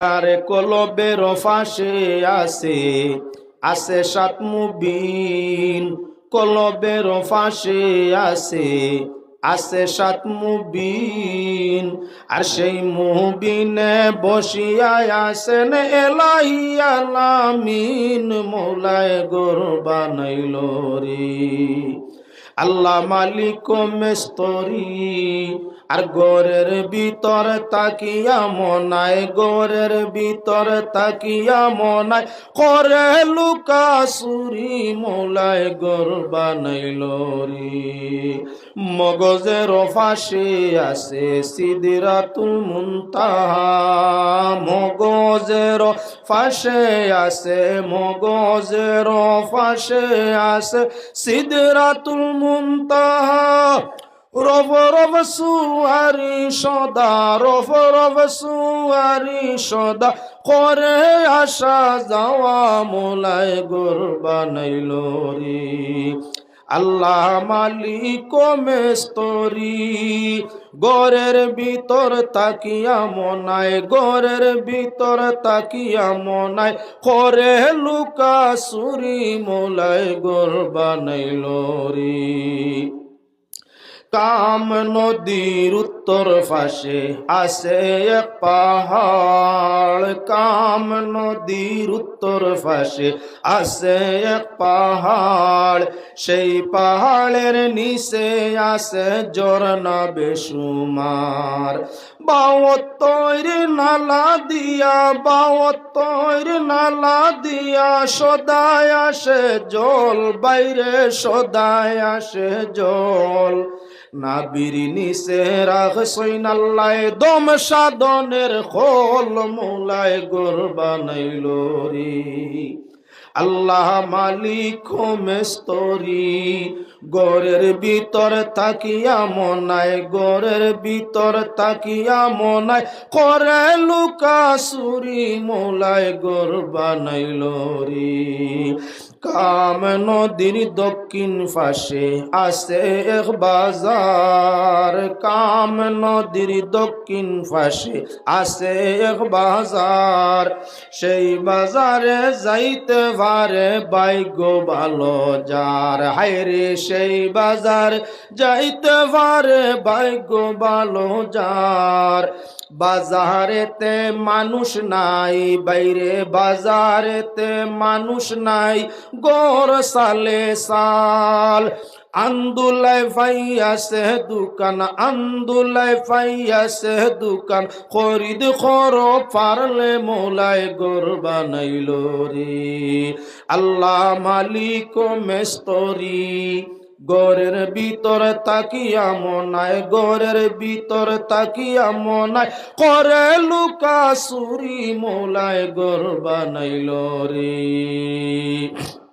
আরে কলবের ফাঁসে আছে আছে সাত মুবিন। কলবের ফাঁসে আছে আছে সাত মুবিন। আর সেই মুবিনে বসিয়া আছেন এলাহি আলামিন, মৌলায় গোর বানাইল রে আল্লাহ মালিক মেস্তরি, আর গোরের ভিতর তাকিয়া মনায় গোরের ভিতর তাকিয়া মনায় করে লুকা সুরি মোলায় গোর বানাইল রে। মগজের ফাঁসে আছে, সিদিরাতুল মুনতাহা। মগজের ফাঁসে আছে মগজের ফাঁসে আছে। সিদরাতুল মুনতাহা, রব রব সুয়ারি সদা, রব রব সুয়ারি সদা। করে আসা যাওয়া মোলায় গোর বানাইল রে আল্লাহ মালিক মেস্তরি গরের ভিতর তাকিয়া মনায় গরের ভিতর তাকিয়া মনায় করে লুকা সুরি, মোলায় গোর বানাইল রে। কাম নদীর উত্তর পাশে আছে এক পাহাড়। কাম নদীর উত্তর পাশে আছে এক পাহাড়। সেই পাহাড়ের নিচে আছে ঝর্ণা বেসুমার বাওয়াত্তর নালা দিয়া বাওয়াত্তর নালা দিয়া, সদায় আসে জল, বাইরে সদায় আসে জল। সৈনাল্লায় দম আল্লাহ মালিক মেস্তরি গরের ভিতর তাকিয়া মনায় গরের ভিতর তাকিয়া মনায়, করে লুকা সুরি মোলায় গোর বানাইল রে। কাম নদীর দক্ষিণ পাশে আছে এক বাজার। কাম নদীর দক্ষিণ পাশে আছে এক বাজার। সেই বাজারে যাইতে পারে বাইগ ভালো যার। হায়রে সেই বাজার যাইতে পারে বাইগ ভালো যার। বাজারেতে মানুষ নাই, বাইরে বাজারেতে মানুষ নাই, গড় সালে সাল। আন্দুলাই ফাইয়াছে দোকান আন্দুলাই ফাইয়াছে দোকান, খরিদ খর পারলে মোলাই গোর বানাইল রে। আল্লাহ মালিক মেস্তরি। গরের ভিতর তাকিয়া মনায়, গরের ভিতর তাকিয়া মনায়। করে লুকা সুরি মোলায় গর বানাইল রে।